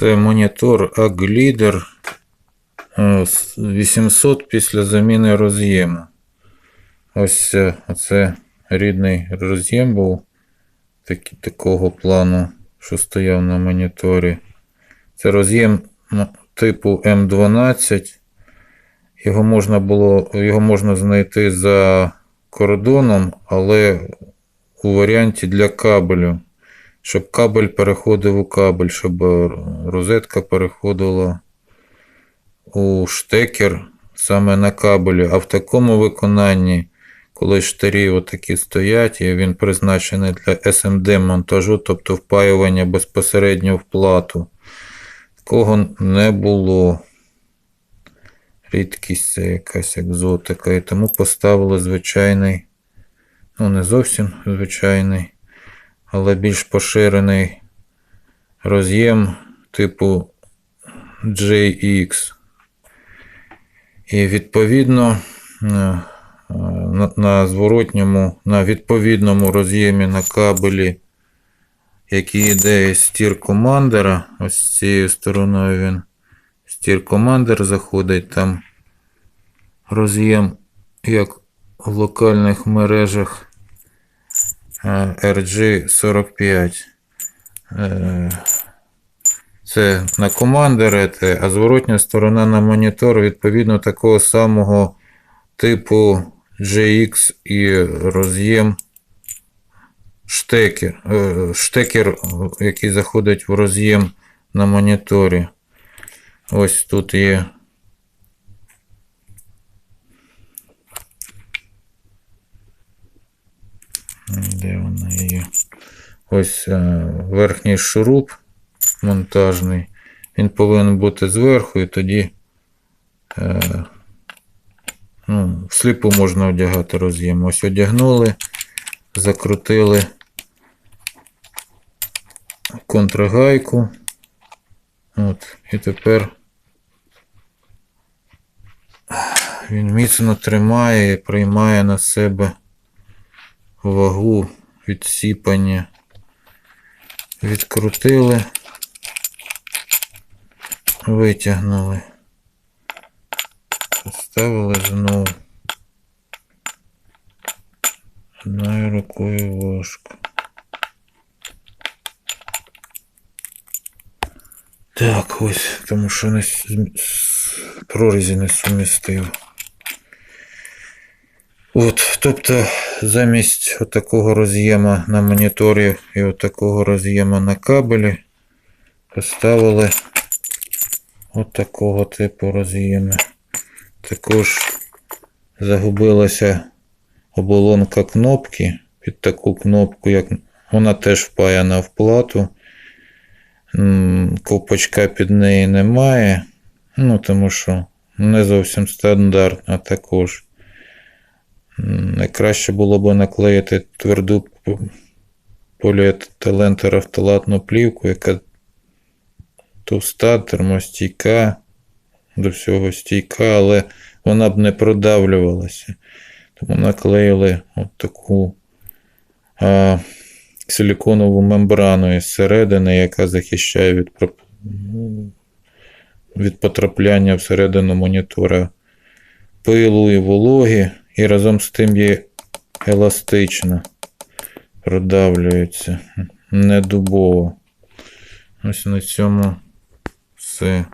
Це монітор AgLeader е, 800 після заміни роз'єму. Ось е, оце рідний роз'єм був такі, такого плану, що стояв на моніторі. Це роз'єм типу М12. Його можна було, його можна знайти за кордоном, але у варіанті для кабелю. Щоб кабель переходив у кабель, щоб е, розетка переходила у штекер саме на кабелі. А в такому виконанні, коли штирі отакі стоять, і він призначений для SMD монтажу, тобто впаювання безпосередньо в плату. Такого не було. Рідкість це якась екзотика. І тому поставили звичайний, ну не зовсім звичайний, але більш поширений роз'єм типу JX. І відповідно е, е, на, зворотньому, на відповідному роз'ємі на кабелі, який йде із стір командера, ось з цією стороною він. Стір командер заходить там роз'єм, як в локальних мережах RG45. Е, Це на командер, йде, а зворотня сторона на монітор відповідно такого самого типу GX і роз'єм штекер, е, штекер, який заходить в роз'єм на моніторі. Ось тут є. Де вона є? Ось е, верхній шуруп монтажний. Він повинен бути зверху, і тоді е, ну, всліпу можна одягати роз'єм. Ось одягнули, закрутили контрагайку. От, і тепер він міцно тримає і приймає на себе вагу відсіпання. Відкрутили, витягнули, поставили знову. Одною рукою важко. Так, ось, тому що не прорізі не сумістив. От, тобто, замість отакого роз'єма на моніторі і отакого роз'єма на кабелі поставили отакого типу роз'єми. Також загубилася оболонка кнопки під таку кнопку, як вона теж впаяна в плату. М, Ковпачка під неї немає. Ну, тому що не зовсім стандартна також. Найкраще було б наклеїти тверду поліетилен терафталатну плівку, яка товста, термостійка, до всього стійка, але вона б не продавлювалася. Тому наклеїли от таку а, силіконову мембрану із середини, яка захищає від, від потрапляння всередину монітора пилу і вологи, і разом з тим є еластична, продавлюється, не дубово. Ось на цьому все.